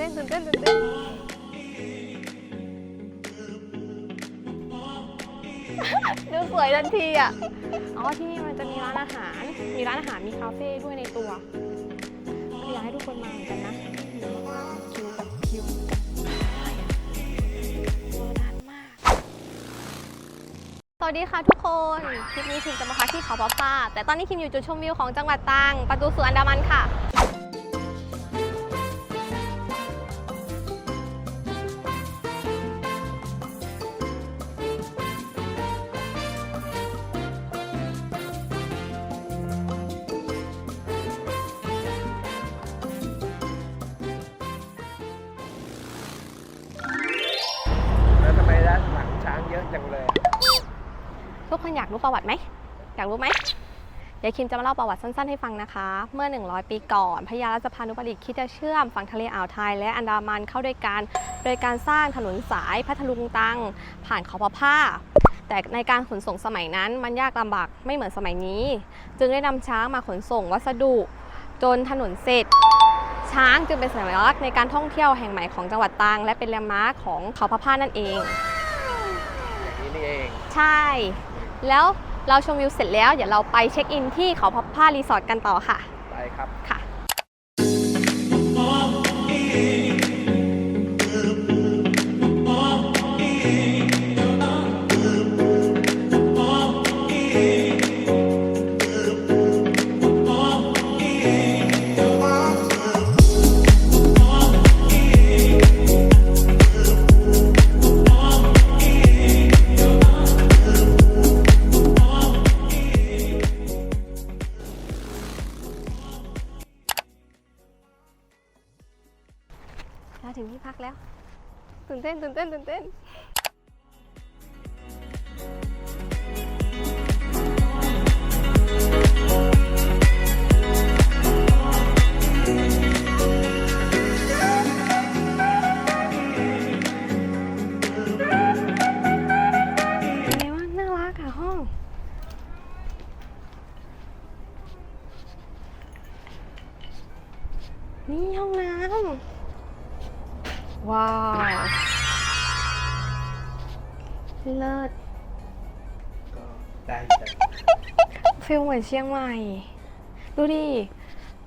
เต้นตื่นเต้นตื่นเต้นดูสวยทันทีอะ อ๋อที่นี่มันจะมีร้านอาหาร มีร้านอาหาร มีคาเฟ่ด้วยในตัว อยากให้ทุกคนมาเหมือนกันนะคิวแบบคิวโบราณมากสวัสดีค่ะทุกคน คลิปนี้คิมจะมาพักที่เขาพะพาแต่ตอนนี้คิมอยู่จุดชมวิวของจังหวัดตรังประตูสู่อันดามันค่ะ ทุกคนอยากรู้ประวัติไหม อยากรู้ไหมเดี๋ยวคิมจะมาเล่าประวัติสั้นๆให้ฟังนะคะ เมื่อ 100 ปีก่อนพญาราชพานุปดิษฐ์คิดจะเชื่อมฝั่งทะเลอ่าวไทย และอันดามันเข้าด้วยกัน โดยการสร้างถนนสายพัทลุงตัง ผ่านเขาพะผ้า แต่ในการขนส่งสมัยนั้นมันยากลำบากไม่เหมือนสมัยนี้ จึงได้นำช้างมาขนส่งวัสดุ จนถนนเสร็จ ช้างจึงเป็นสัญลักษณ์ในการท่องเที่ยวแห่งใหม่ของจังหวัดตรังและเป็นแลนด์มาร์คของเขาพะผ้านั่นเอง อย่างนี้นี่เอง ใช่ แล้วเราชมวิวเสร็จแล้ว เดี๋ยวเราไปเช็คอินที่เขาพับผ้ารีสอร์ทกันต่อค่ะ ไปครับค่ะ นเต้นตื่นเต้นตื่นเต้นนี่ห้องน้ำว้าว เลิศก็ได้จ้ะฟิลเหมือนเชียงใหม่ ดูดิ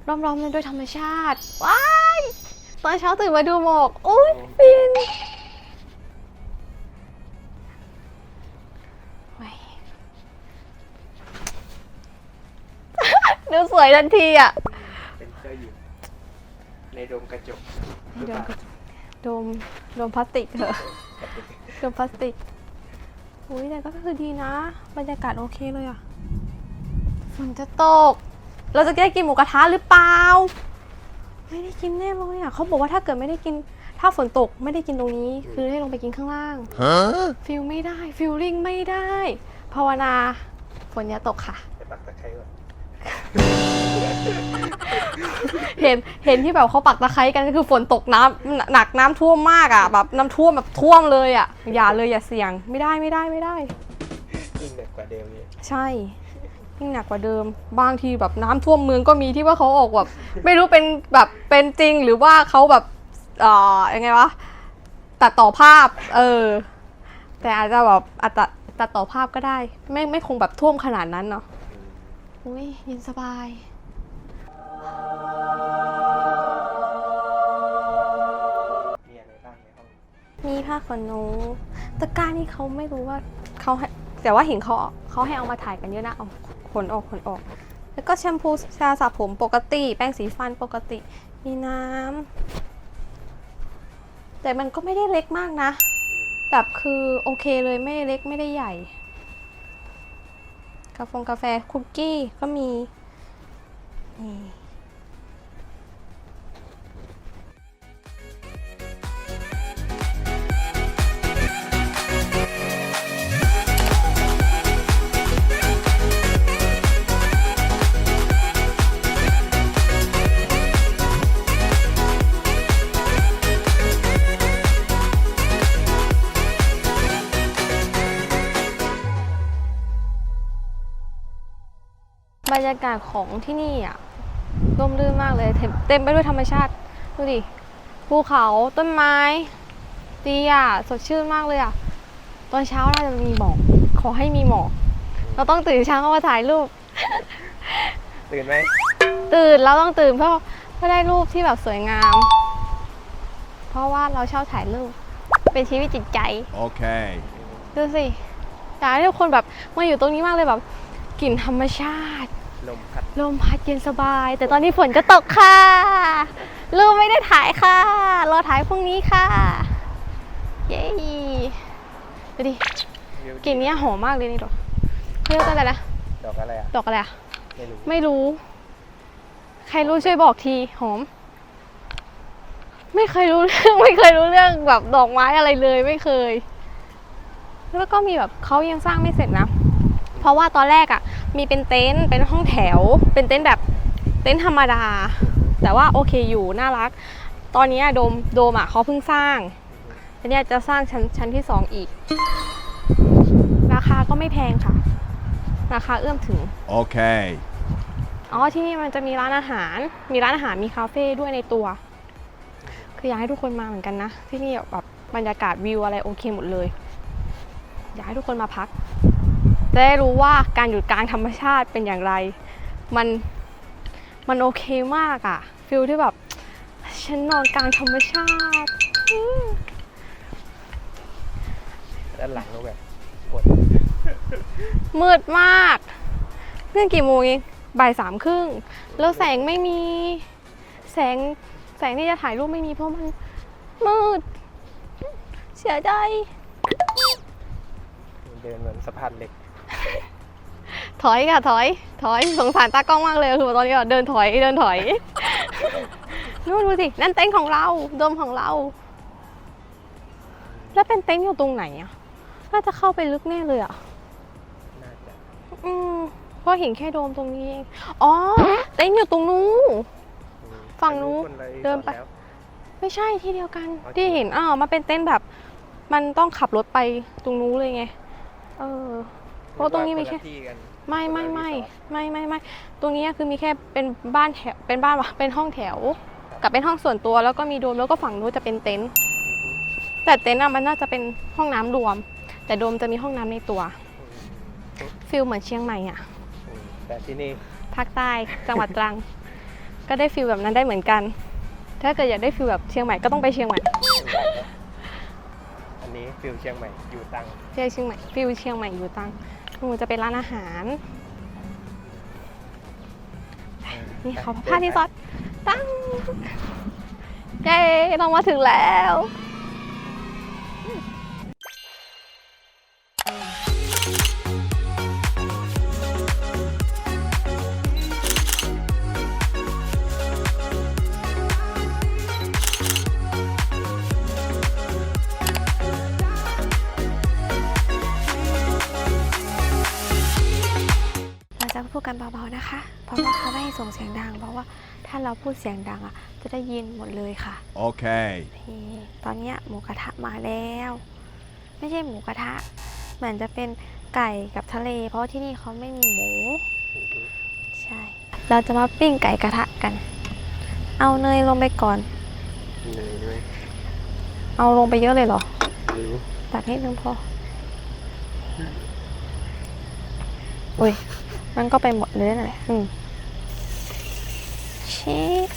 ล้อมๆไปด้วยธรรมชาติ ว้ายตอนเช้าตื่นมาดูหมอกอุ้ยฟินเว้ยดูสวยทันทีอะ เป็นเจ้าหญิงในโดมกระจกโดมกระจกโดมโดมพลาสติกเถอะโดมพลาสติก อุ้ยแต่ก็คือดีนะ บรรยากาศโอเคเลยอะฝนจะตก เราจะได้กินหมูกระทะหรือเปล่า ไม่ได้กินแน่เลยอะเขาบอกว่าถ้าเกิดไม่ได้กิน ถ้าฝนตกไม่ได้กินตรงนี้ คือให้ลงไปกินข้างล่างฟิลไม่ได้ ฟิลลิ่งไม่ได้ ภาวนา ฝนอย่าตกค่ะ ไปปักตะไคร้ก่อน เห็นเห็นที่แบบเขาปักตะไคร้กันก็คือฝนตกน้ำหนักน้ำท่วมมากอะแบบน้ำท่วมแบบท่วมเลยอะอย่าเลยอย่าเสี่ยงไม่ได้ไม่ได้ไม่ได้ ยิ่งหนักกว่าเดิมเลยใช่ยิ่งหนักกว่าเดิม บางทีแบบน้ำท่วมเมืองก็มีที่ว่าเขาออกแบบ ไม่รู้เป็นแบบเป็นจริงหรือว่าเขาแบบเอ่อยังไงวะตัดต่อภาพ เออ แต่อาจจะแบบอาจจะตัดต่อภาพก็ได้ ไม่ไม่คงแบบท่วมขนาดนั้นเนาะอุ้ยเย็นสบาย ผ้าขนหนูตะกร้านี่เขาไม่รู้ว่าเขาให้แต่ว่าเห็นเขาเขาให้เอามาถ่ายกันเยอะนะเอาขนออกขนออก แล้วก็แชมพูชาสระผมปกติ แป้งสีฟันปกติ มีน้ำแต่มันก็ไม่ได้เล็กมากนะ แบบคือโอเคเลยไม่เล็กไม่ได้ใหญ่ กาแฟกาแฟคุกกี้ก็มีนี่ รรยากาศของที่นี่อะร่มรื่นมากเลยเต็มเต็มไปด้วยธรรมชาติ ดูดิ ภูเขาต้นไม้ ดีอะ สดชื่นมากเลยอะ ตอนเช้าน่าจะมีหมอก ขอให้มีหมอก เราต้องตื่นเช้ามาถ่ายรูป ตื่นไหม ตื่น เราต้องตื่นเพื่อเพื่อได้รูปที่แบบสวยงาม เพราะว่าเราชอบถ่ายรูป เป็นชีวิตจิตใจ Okay. ดูสิอยากให้ทุกคนแบบมาอยู่ตรงนี้มากเลยแบบกลิ่นธรรมชาติ ลมพัดลมพัดเย็นสบาย แต่ตอนนี้ฝนก็ตกค่ะรูปไม่ได้ถ่ายค่ะ รอถ่ายพรุ่งนี้ค่ะ เย้ดูดิวิวกลิ่นเนี้ยหอมมากเลยนี่ดอกเขาเรียกว่าอะไรนะดอกอะไรอะดอกอะไรอะไม่รู้ไม่รู้ ใครรู้ช่วยบอกทีหอม ไม่เคยรู้เรื่องไม่เคยรู้เรื่องแบบดอกไม้อะไรเลยไม่เคย แล้วก็มีแบบเขายังสร้างไม่เสร็จนะ เพราะว่าตอนแรกอะ่ะมีเป็นเต็นท์เป็นห้องแถว เป็นเต็นท์แบบเต็นท์ธรรมดา แต่ว่าโอเคอยู่น่ารัก ตอนนี้อะโดมโดมอะเขาเพิ่งสร้างอันเนี้ยจะสร้างชั้นชั้นที่สองอีก ราคาก็ไม่แพงค่ะ ราคาเอื้อมถึง Okay. อ๋อที่นี่มันจะมีร้านอาหาร มีร้านอาหารมีคาเฟ่ด้วยในตัว คืออยากให้ทุกคนมาเหมือนกันนะ ที่นี่แบบบรรยากาศวิวอะไรโอเคหมดเลย อยากให้ทุกคนมาพัก จะได้รู้ว่าการอยู่กลางธรรมชาติเป็นอย่างไร มันมันโอเคมากอะฟิลที่แบบ ฉันนอนกลางธรรมชาติอืมด้านหลังก็แบบกดมืดมากเรื่องกี่โมงเองบ่ายสามครึ่งแล้วแสงไม่มี แสงแสงที่จะถ่ายรูปไม่มีเพราะมันมืด เสียใจ เดินเหมือนสะพานเหล็ก ถอยค่ะ ถอย ถอยสงสารตากล้องมากเลยคือตอนนี้แบบเดินถอยเดินถอยนู่นดูสินั่นเต็นท์ของเราโดมของเรา แล้วเป็นเต็นท์อยู่ตรงไหนอะน่าจะเข้าไปลึกแน่เลยอะน่าจะอืมเพราะเห็นแค่โดมตรงนี้เองอ๋อเต็นท์อยู่ตรงนู้นอืมฝั่งนู้นคลยเดินไปสอแล้วไม่ใช่ที่เดียวกันโอเคที่เห็นอ้าวมันเป็นเต็นท์แบบ มันต้องขับรถไปตรงนู้นเลยไง เออ เพราะตรงนี้มีแค่นละที่กัน ไม่ไม่คนละไม่รีสอร์ทไม่ไม่ไม่ตรงนี้คือมีแค่เป็นบ้านแถวเป็นบ้านวะเป็นห้องแถว กับเป็นห้องส่วนตัวแล้วก็มีโดมแล้วก็ฝั่งนู้นจะเป็นเต็นท์แต่เต็นท์อะมันน่าจะเป็นห้องน้ำรวม แต่โดมจะมีห้องน้ำในตัวฟิลเหมือนเชียงใหม่อะอืมแต่ที่นี่ภาคใต้จังหวัดตรัง ก็ได้ฟิลแบบนั้นได้เหมือนกัน ถ้าเกิดอยากได้ฟิลแบบเชียงใหม่ก็ต้องไปเชียงใหม่อันนี้ฟิลเชียงใหม่อยู่ตัง เชียงใหม่ฟิลเชียงใหม่อยู่ตรัง หนูจะเป็นร้านอาหาร นี่เขาพาที่ซอสตั้งเย้เรามาถึงแล้ว พูดกันเบาๆนะคะ เพราะว่าเขาไม่ให้ส่งเสียงดัง เพราะว่าถ้าเราพูดเสียงดังอะ จะได้ยินหมดเลยค่ะ Okay. นี่ตอนเนี้ยหมูกระทะมาแล้ว ไม่ใช่หมูกระทะ เหมือนจะเป็นไก่กับทะเล เพราะว่าที่นี่เขาไม่มีหมู ใช่ เราจะมาปิ้งไก่กระทะกัน เอาเนยลงไปก่อน เหนื่อยด้วยเอาลงไปเยอะเลยเหรอไม่รู้ตักนิดนึงพอ อุ้ย มันก็ไปหมดเลยนั่นแหละอืมเชค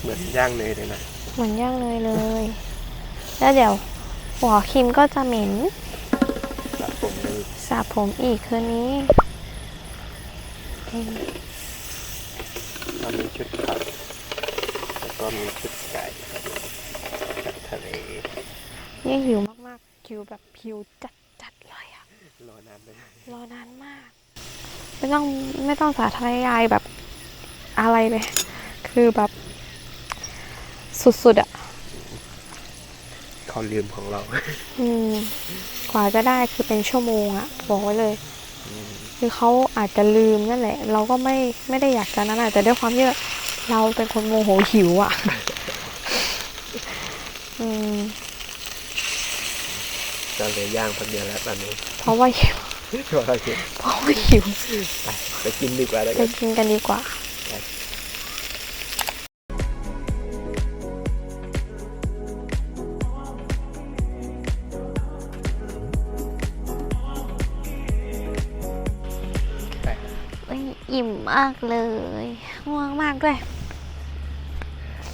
เหมือนย่างเนยเลยนะเหมือนย่างเลยเลย แล้วเดี๋ยว หัวครีมก็จะเหม็นสระผมเลยสระผมอีกคืนนี้อืมเรามีชุดผักแล้วก็มีชุดไก่กับทะเลนี่หิวมากๆหิวแบบหิวจัดๆเลยอะรอนานไปหน่อยรอนานมาก ไม่ต้องไม่ต้องสาธยายแบบอะไรเลย คือแบบ สุดๆอะเขาลืมของเรา อืม กว่าจะได้คือเป็นชั่วโมงอะบอกไว้เลย คือเขาอาจจะลืมนั่นแหละ เราก็ไม่ไม่ได้อยากจะนั้นอะแต่ด้วยความที่เราเป็นคนโมโหหิวอะอืมก็เลยย่างแป๊บเดียวแล้วตอนนี้เพราะว่าหิว พราะว่อหิวไปกินดีกว่าไปกินกันดีกว่า ไปอิ่มมากเลยง่วงมากด้วย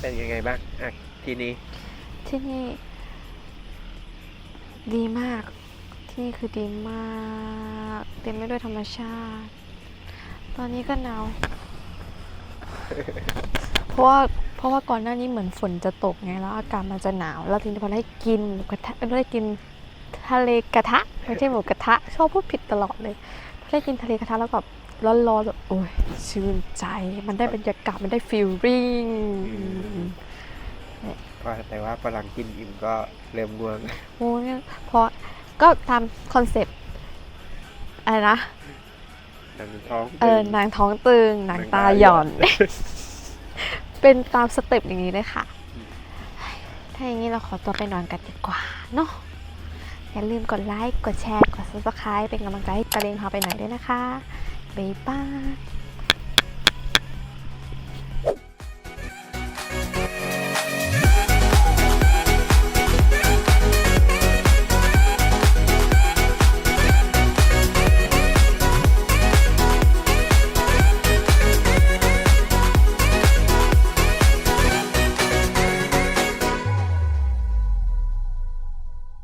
เป็นยังไงบ้างที่นี้ที่นี่ ดีมาก ที่นี่คือดีมาก เต็มไปด้วยธรรมชาติ ตอนนี้ก็หนาว เพราะว่าเพราะว่าก่อนหน้านี้เหมือนฝนจะตกไงแล้ว อากาศมันจะหนาว แล้วทีนี้พอได้กินหมูกระทะเอ้ยได้กินทะเลกระทะไม่ใช่หมูกระทะชอบพูดผิดตลอดเลยพอได้กินทะเลกระทะแล้วแบบร้อนๆแบบโอ้ยชื่นใจ มันได้บรรยากาศมันได้ฟีลลิ่งก็แต่ว่าพลังกินอิ่มก็เริ่มง่วงโอ้ยเพราะ ก็ตามคอนเซปต์อะไรนะหนังท้องเออตึงนางท้องตึงนางตาหย่อน เป็นตามสเต็ปอย่างนี้เลยค่ะ ถ้าอย่างนี้เราขอตัวไปนอนกันดีกว่าเนาะอย่าลืมกดไลค์ กดแชร์ กด subscribe เป็นกำลังใจให้กระเลงพาไปไหนด้วยนะคะ บ๊ายบาย